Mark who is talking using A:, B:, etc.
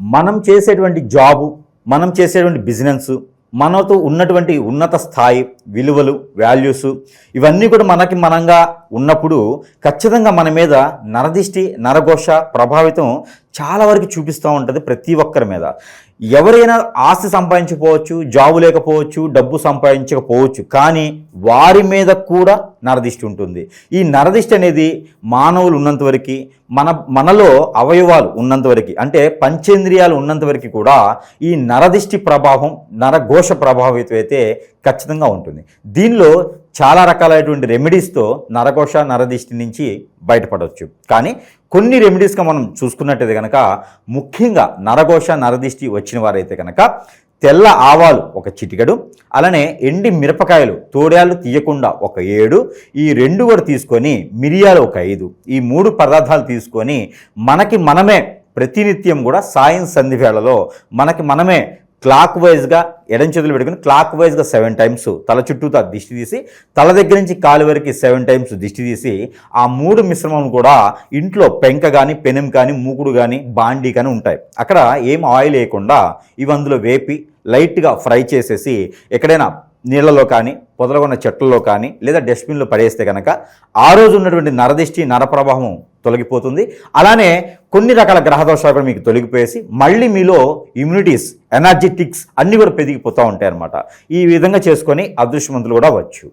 A: మనం చేసేటువంటి జాబు మనం చేసేటువంటి బిజినెస్ మనతో ఉన్నటువంటి ఉన్నత స్థాయి విలువలు వాల్యూస్ ఇవన్నీ కూడా మనకి మనంగా ఉన్నప్పుడు ఖచ్చితంగా మన మీద నరదిష్టి నరఘోష ప్రభావితం చాలా వరకు చూపిస్తూ ఉంటుంది ప్రతి ఒక్కరి మీద. ఎవరైనా ఆస్తి సంపాదించకపోవచ్చు జాబు లేకపోవచ్చు డబ్బు సంపాదించకపోవచ్చు కానీ వారి మీద కూడా నరదిష్టి ఉంటుంది. ఈ నరదిష్టి అనేది మానవులు ఉన్నంత వరకు మన మనలో అవయవాలు ఉన్నంత వరకు అంటే పంచేంద్రియాలు ఉన్నంత వరకు కూడా ఈ నరదిష్టి ప్రభావం నరఘోష ప్రభావితం అయితే ఖచ్చితంగా ఉంటుంది. దీనిలో చాలా రకాలైనటువంటి రెమెడీస్తో నరఘోష నరదిష్టి నుంచి బయటపడవచ్చు కానీ కొన్ని రెమెడీస్గా మనం చూసుకున్నట్టయితే కనుక ముఖ్యంగా నరఘోష నరదిష్టి వచ్చిన వారైతే కనుక తెల్ల ఆవాలు ఒక చిటికెడు అలానే ఎండి మిరపకాయలు తోడాలు తీయకుండా ఒక ఏడు ఈ రెండు కూడా తీసుకొని మిరియాలు ఒక ఐదు ఈ మూడు పదార్థాలు తీసుకొని మనకి మనమే ప్రతినిత్యం కూడా సాయం సంధి వేళలో మనకి మనమే క్లాక్ వైజ్గా ఎడం చేతులు పెట్టుకుని క్లాక్ వైజ్గా సెవెన్ టైమ్స్ తల చుట్టూ దిష్టి తీసి తల దగ్గర నుంచి కాలు వరకు సెవెన్ టైమ్స్ దిష్టి తీసి ఆ మూడు మిశ్రమం కూడా ఇంట్లో పెంక కానీ పెనం కానీ మూకుడు కానీ బాండీ కానీ ఉంటాయి. అక్కడ ఏం ఆయిల్ వేయకుండా ఇవి అందులో వేపి లైట్గా ఫ్రై చేసేసి ఎక్కడైనా నీళ్ళలో కానీ పొదలగొన్న చెట్లలో కానీ లేదా డస్ట్బిన్లో పడేస్తే కనుక ఆ రోజు ఉన్నటువంటి నరదిష్టి నరప్రభావం తొలగిపోతుంది. అలానే కొన్ని రకాల గ్రహదోషాలు కూడా మీకు తొలగిపోయేసి మళ్ళీ మీలో ఇమ్యూనిటీస్ ఎనర్జెటిక్స్ అన్నీ కూడా పెరిగిపోతూ ఉంటాయి అన్నమాట ఈ విధంగా చేసుకొని అదృష్టవంతులు కూడా వచ్చు